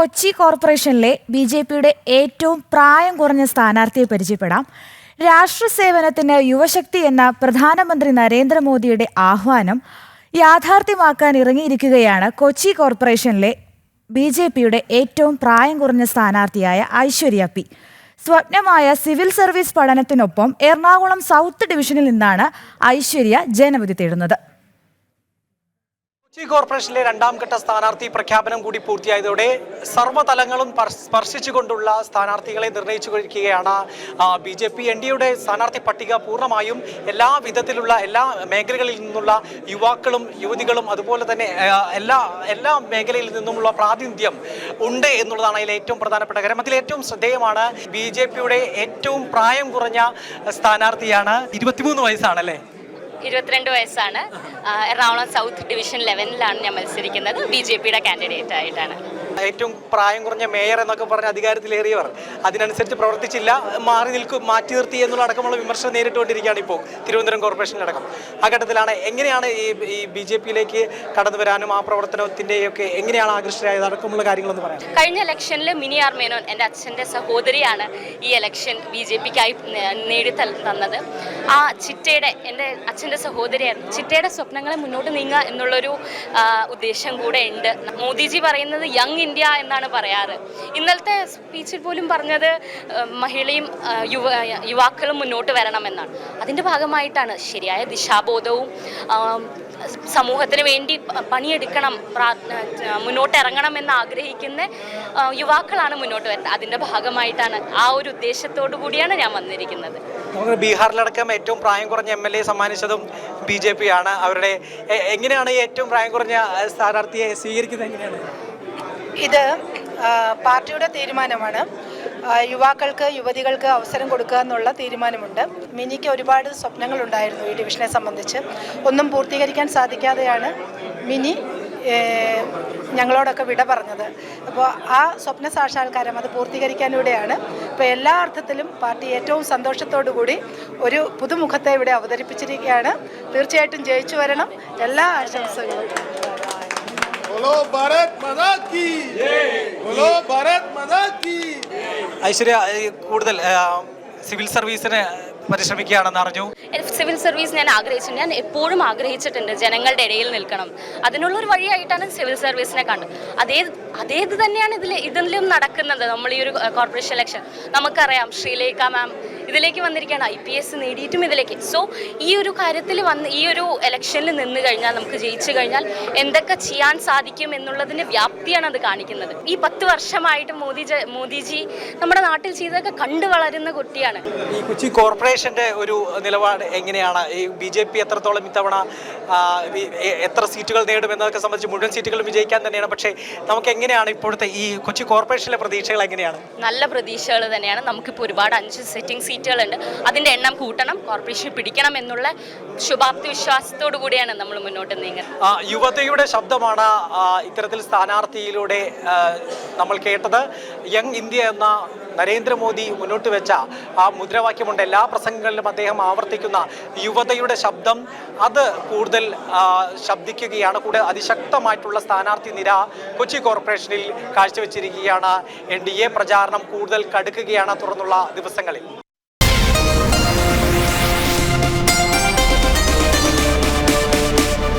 കൊച്ചി കോർപ്പറേഷനിലെ B J പിയുടെ ഏറ്റവും പ്രായം കുറഞ്ഞ സ്ഥാനാർത്ഥിയെ പരിചയപ്പെടാം. രാഷ്ട്ര സേവനത്തിന് യുവശക്തി എന്ന പ്രധാനമന്ത്രി നരേന്ദ്രമോദിയുടെ ആഹ്വാനം യാഥാർത്ഥ്യമാക്കാൻ ഇറങ്ങിയിരിക്കുകയാണ് കൊച്ചി കോർപ്പറേഷനിലെ ബി ജെ പിയുടെ ഏറ്റവും പ്രായം കുറഞ്ഞ സ്ഥാനാർത്ഥിയായ ഐശ്വര്യ പി. സ്വപ്നമായ സിവിൽ സർവീസ് പഠനത്തിനൊപ്പം എറണാകുളം സൗത്ത് ഡിവിഷനിൽ നിന്നാണ് ഐശ്വര്യ ജനവിധി തേടുന്നത്. കൊച്ചി കോർപ്പറേഷനിലെ രണ്ടാം ഘട്ട സ്ഥാനാർത്ഥി പ്രഖ്യാപനം കൂടി പൂർത്തിയായതോടെ സർവതലങ്ങളും സ്പർശിച്ചുകൊണ്ടുള്ള സ്ഥാനാർത്ഥികളെ നിർണയിച്ചു കഴിക്കുകയാണ് ബി ജെ പി. എൻ ഡിയുടെ സ്ഥാനാർത്ഥി പട്ടിക പൂർണമായും എല്ലാ വിധത്തിലുള്ള എല്ലാ മേഖലകളിൽ നിന്നുള്ള യുവാക്കളും യുവതികളും അതുപോലെ തന്നെ എല്ലാ എല്ലാ മേഖലയിൽ നിന്നുമുള്ള പ്രാതിനിധ്യം ഉണ്ട് എന്നുള്ളതാണ് അതിൽ ഏറ്റവും പ്രധാനപ്പെട്ട കാര്യം. അതിൽ ഏറ്റവും ശ്രദ്ധേയമാണ് ബി ജെ പിയുടെ ഏറ്റവും പ്രായം കുറഞ്ഞ സ്ഥാനാർത്ഥിയാണ്. ഇരുപത്തിമൂന്ന് വയസ്സാണല്ലേ? ഇരുപത്തിരണ്ട് വയസ്സാണ്. എറണാകുളം സൗത്ത് ഡിവിഷൻ ലെവനിലാണ് ഞാൻ മത്സരിക്കുന്നത്. ബി ജെ പിയുടെ കാൻഡിഡേറ്റ് ആയിട്ടാണ്. ഏറ്റവും പ്രായം കുറഞ്ഞ മേയർ എന്നൊക്കെ പറഞ്ഞ അധികാരത്തിലേറിയവർ. അതിനനുസരിച്ച് പ്രവർത്തിച്ചില്ല മാറി നിൽക്കും മാറ്റി നിർത്തി എന്നുള്ള അടക്കമുള്ള വിമർശനം നേരിട്ടുകൊണ്ടിരിക്കുകയാണ് ഇപ്പോൾ തിരുവനന്തപുരം കോർപ്പറേഷനിലടക്കം ആ ഘട്ടത്തിലാണ് എങ്ങനെയാണ് ഈ ഈ ബി ജെ പിയിലേക്ക് കടന്നു വരാനും ആ പ്രവർത്തനത്തിന്റെയൊക്കെ എങ്ങനെയാണ് ആകൃഷ്ടരായത്? അടക്കമുള്ള കാര്യങ്ങളെന്ന് പറയാം കഴിഞ്ഞ ഇലക്ഷനിൽ മിനി ആർ മേനോൻ എന്റെ അച്ഛന്റെ സഹോദരിയാണ് ഈ ഇലക്ഷൻ ബി ജെ പിക്കായി നേടി തന്നത്. ആ ചിറ്റയുടെ എന്റെ അച്ഛന്റെ സഹോദരിയായിരുന്നു. ചിറ്റയുടെ സ്വപ്നങ്ങളെ മുന്നോട്ട് നീങ്ങുക എന്നുള്ളൊരു ഉദ്ദേശം കൂടെ ഉണ്ട്. മോദിജി പറയുന്നത് യങ് ഇന്ത്യ എന്നാണ് പറയാറ്. ഇന്നലത്തെ സ്പീച്ചിൽ പോലും പറഞ്ഞത് മഹിളയും യുവ യുവാക്കളും മുന്നോട്ട് വരണമെന്നാണ്. അതിന്റെ ഭാഗമായിട്ടാണ് ശരിയായ ദിശാബോധവും സമൂഹത്തിന് വേണ്ടി പണിയെടുക്കണം മുന്നോട്ട് ഇറങ്ങണം എന്ന് ആഗ്രഹിക്കുന്ന യുവാക്കളാണ് മുന്നോട്ട് വരുന്നത്. അതിന്റെ ഭാഗമായിട്ടാണ് ആ ഒരു ഉദ്ദേശത്തോടു കൂടിയാണ് ഞാൻ വന്നിരിക്കുന്നത്. ബീഹാറിലടക്കം ഏറ്റവും പ്രായം കുറഞ്ഞ എം എൽ എ സമ്മാനിച്ചതും ബി ജെ പി ആണ്. അവരുടെ എങ്ങനെയാണ് ഏറ്റവും പ്രായം കുറഞ്ഞ സ്ഥാനാർത്ഥിയെ സ്വീകരിക്കുന്നത് എങ്ങനെയാണ്? ഇത് പാർട്ടിയുടെ തീരുമാനമാണ്. യുവാക്കൾക്ക് യുവതികൾക്ക് അവസരം കൊടുക്കുക എന്നുള്ള തീരുമാനമുണ്ട്. മിനിക്ക് ഒരുപാട് സ്വപ്നങ്ങളുണ്ടായിരുന്നു ഈ ഡിവിഷനെ സംബന്ധിച്ച്. ഒന്നും പൂർത്തീകരിക്കാൻ സാധിക്കാതെയാണ് മിനി ഞങ്ങളോടൊക്കെ വിട പറഞ്ഞത്. അപ്പോൾ ആ സ്വപ്ന സാക്ഷാത്കാരം അത് പൂർത്തീകരിക്കാനിവിടെയാണ്. ഇപ്പോൾ എല്ലാ അർത്ഥത്തിലും പാർട്ടി ഏറ്റവും സന്തോഷത്തോടു കൂടി ഒരു പുതുമുഖത്തെ ഇവിടെ അവതരിപ്പിച്ചിരിക്കുകയാണ്. തീർച്ചയായിട്ടും ജയിച്ചു വരണം. എല്ലാ ആശംസകളും. बोलो भारत माता की बोलो भारत माता की ഐശ്വര്യ ഈ കൂടുതൽ ആ, സിവിൽ സർവീസിന് പരിശ്രമിക്കുകയാണെന്ന് അറിഞ്ഞു. സിവിൽ സർവീസ് ഞാൻ ആഗ്രഹിച്ചിട്ടുണ്ട് ഞാൻ എപ്പോഴും ആഗ്രഹിച്ചിട്ടുണ്ട് ജനങ്ങളുടെ ഇടയിൽ നിൽക്കണം. അതിനുള്ള ഒരു വഴിയായിട്ടാണ് സിവിൽ സർവീസിനെ കണ്ടത്. അതേ അതേത് തന്നെയാണ് ഇതിൽ ഇതിലും നടക്കുന്നത്? നമ്മൾ ഈ ഒരു കോർപ്പറേഷൻ ഇലക്ഷൻ നമുക്കറിയാം ശ്രീലേഖ മാം ഇതിലേക്ക് വന്നിരിക്കുകയാണ്. ഐ പി എസ് നേടിയിട്ടും ഇതിലേക്ക്. സോ ഈ ഒരു കാര്യത്തിൽ വന്ന് ഈ ഒരു ഇലക്ഷനിൽ നിന്ന് കഴിഞ്ഞാൽ നമുക്ക് ജയിച്ചു കഴിഞ്ഞാൽ എന്തൊക്കെ ചെയ്യാൻ സാധിക്കും എന്നുള്ളതിന്റെ വ്യാപ്തിയാണ് അത് കാണിക്കുന്നത്. ഈ പത്ത് വർഷമായിട്ട് മോദി മോദിജി നമ്മുടെ നാട്ടിൽ ചെയ്തൊക്കെ കണ്ടു വളരുന്ന കുട്ടിയാണ്. ഈ കൊച്ചി കോർപ്പറേഷന്റെ ഒരു നിലപാട് എങ്ങനെയാണ്? ഈ ബി ജെ പി എത്രത്തോളം ഇത്തവണ എത്ര സീറ്റുകൾ നേടും എന്നതൊക്കെ സംബന്ധിച്ച് മുഴുവൻ സീറ്റുകളും വിജയിക്കാൻ തന്നെയാണ്. പക്ഷേ നമുക്ക് എങ്ങനെയാണ് ഇപ്പോഴത്തെ ഈ കൊച്ചി കോർപ്പറേഷനിലെ പ്രതീക്ഷകൾ എങ്ങനെയാണ്? നല്ല പ്രതീക്ഷകൾ തന്നെയാണ്. നമുക്കിപ്പോൾ ഒരുപാട് അഞ്ച് സെറ്റിംഗ് സീറ്റുകളുണ്ട്. അതിന്റെ എണ്ണം കൂട്ടണം കോർപ്പറേഷൻ പിടിക്കണം എന്നുള്ള ശുഭാപ്തി വിശ്വാസത്തോടു കൂടിയാണ് നമ്മൾ മുന്നോട്ട് നീങ്ങുന്നത്. യുവതയുടെ ശബ്ദമാണ് ഇത്തരത്തിൽ സ്ഥാനാർത്ഥിയിലൂടെ നമ്മൾ കേട്ടത്. യങ് ഇന്ത്യ എന്ന നരേന്ദ്രമോദി മുന്നോട്ട് വെച്ച ആ മുദ്രാവാക്യമുണ്ട്. എല്ലാ പ്രസംഗങ്ങളിലും അദ്ദേഹം ആവർത്തിക്കുന്ന യുവതയുടെ ശബ്ദം അത് കൂടുതൽ ശബ്ദിക്കുകയാണ്. കൂടെ അതിശക്തമായിട്ടുള്ള സ്ഥാനാർത്ഥി നിര കൊച്ചി കോർപ്പറേഷനിൽ കാഴ്ചവെച്ചിരിക്കുകയാണ്. എൻ ഡി എ പ്രചാരണം കൂടുതൽ കടുക്കുകയാണ് തുടർന്നുള്ള ദിവസങ്ങളിൽ.